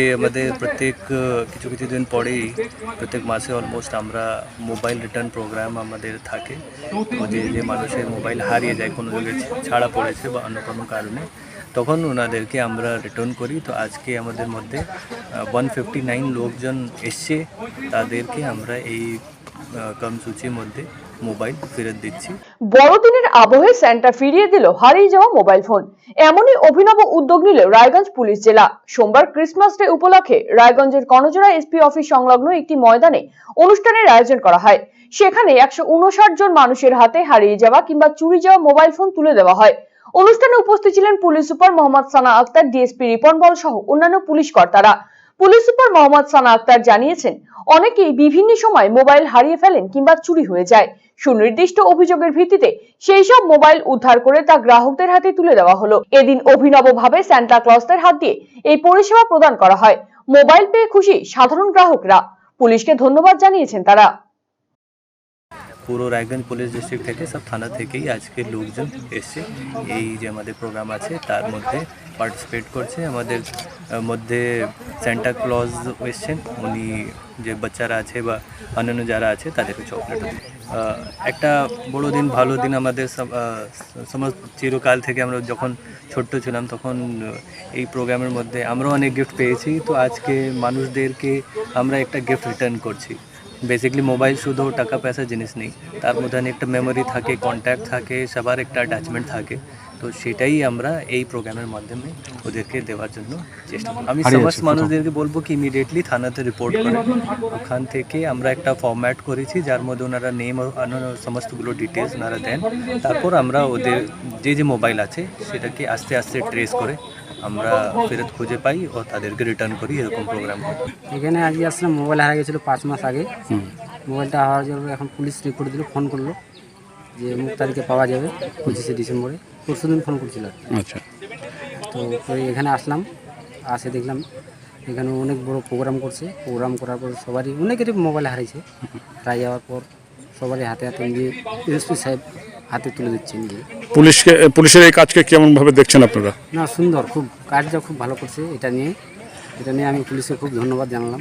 আমাদের প্রত্যেক, কিছু কিছু দিন পরেই প্রত্যেক মাসে অলমোস্ট আমরা মোবাইল রিটার্ন প্রোগ্রাম আমাদের থাকে। যে যে মানুষের মোবাইল হারিয়ে যায়, কোনো জায়গায় ছাড়া পড়েছে বা অন্য কোনো কারণে, তখন ওনাদেরকে আমরা রিটার্ন করি। তো আজকে আমাদের মধ্যে ওয়ান ফিফটি নাইন লোকজন এসছে। তাদেরকে আমরা এই কর্মসূচির মধ্যে মোবাইল ফেরত দিচ্ছি। বড়দিনের আবহে স্যান্টা ফিরিয়ে দিল হারিয়ে যাওয়া মোবাইল ফোন। এমনই অভিনব উদ্যোগ নিল রায়গঞ্জ পুলিশ জেলা। সোমবার ক্রিসমাস ডে উপলক্ষে রায়গঞ্জের কনজোড়া এসপি অফিস সংলগ্ন একটি ময়দানে অনুষ্ঠানের আয়োজন করা হয়। সেখানে একশো উনষাট জন মানুষের হাতে হারিয়ে যাওয়া কিংবা চুরি যাওয়া মোবাইল ফোন তুলে দেওয়া হয়। অনুষ্ঠানে উপস্থিত ছিলেন police super Mohammad Sana Akhtar, DSP Ripon Bal সহ অন্যান্য পুলিশ কর্তারা। পুলিশ সুপার মোহাম্মদ সানা আক্তার জানিয়েছেন, অনেকেই বিভিন্ন সময় মোবাইল হারিয়ে ফেলেন কিংবা চুরি হয়ে যায়। সুনির্দিষ্ট অভিযোগের ভিত্তিতে সেই সব মোবাইল উদ্ধার করে তা গ্রাহকদের হাতে তুলে দেওয়া হলো। এদিন অভিনবভাবে স্যান্টা ক্লজদের হাত দিয়ে এই পরিষেবা প্রদান করা হয়। মোবাইল পেয়ে খুশি সাধারণ গ্রাহকরা। পুলিশকে ধন্যবাদ জানিয়েছেন তারা। পুরো রায়গঞ্জ পুলিশ ডিস্ট্রিক্ট থেকে, সব থানা থেকেই আজকে লোকজন এসছে। এই যে আমাদের প্রোগ্রাম আছে, তার মধ্যে পার্টিসিপেট করছে। আমাদের মধ্যে সেন্টা ক্লজ এসছেন। উনি যে বাচ্চারা আছে বা অন্যান্য যারা আছে, তাদেরকে চকলেট একটা বড় দিন, ভালো দিন আমাদের সমস্ত চিরকাল থেকে আমরা যখন ছোট্ট ছিলাম, তখন এই প্রোগ্রামের মধ্যে আমরাও অনেক গিফট পেয়েছি। তো আজকে মানুষদেরকে আমরা একটা গিফট রিটার্ন করছি। বেসিক্যালি মোবাইল শুধু টাকা পয়সা জিনিস নেই তার মধ্যে একটা মেমোরি থাকে কন্ট্যাক্ট থাকে সবার একটা অ্যাটাচমেন্ট থাকে তো সেটাই আমরা এই প্রোগ্রামের মাধ্যমে ওদেরকে দেওয়ার জন্য চেষ্টা করি। আমি সমস্ত মানুষদেরকে বলব কি ইমিডিয়েটলি থানাতে রিপোর্ট করে। ওখান থেকে আমরা একটা ফর্ম্যাট করেছি যার মধ্যে ওনারা নেম অন্যান্য সমস্তগুলো ডিটেলস ওনারা দেন। তারপর আমরা ওদের যে যে মোবাইল আছে সেটাকে আস্তে আস্তে ট্রেস করে আমরা ফেরত খুঁজে পাই ও তাদেরকে রিটার্ন করি এরকম প্রোগ্রাম করি এখানে আজকে আসলাম মোবাইল হারা গেছিল পাঁচ মাস আগে। মোবাইলটা হারার জন্য এখন পুলিশ রিপোর্ট দিল ফোন করল। যে মুখ তারিখে পাওয়া যাবে পঁচিশে ডিসেম্বরে। পরশু দিন ফোন করছিল আচ্ছা। তো এখানে আসলাম আসে দেখলাম এখানে অনেক বড় প্রোগ্রাম করছে। প্রোগ্রাম করার পর সবারই অনেকেরই মোবাইল হারিয়েছে হারিয়ে যাওয়ার পর সবারই হাতে হাতে নিয়ে এসপি সাহেব হাতে তুলে দিচ্ছেন নিজে পুলিশকে পুলিশের এই কাজকে কেমনভাবে দেখছেন আপনারা? না সুন্দর খুব কাজটা খুব ভালো করছে এটা নিয়ে। এটা নিয়ে আমি পুলিশকে খুব ধন্যবাদ জানালাম।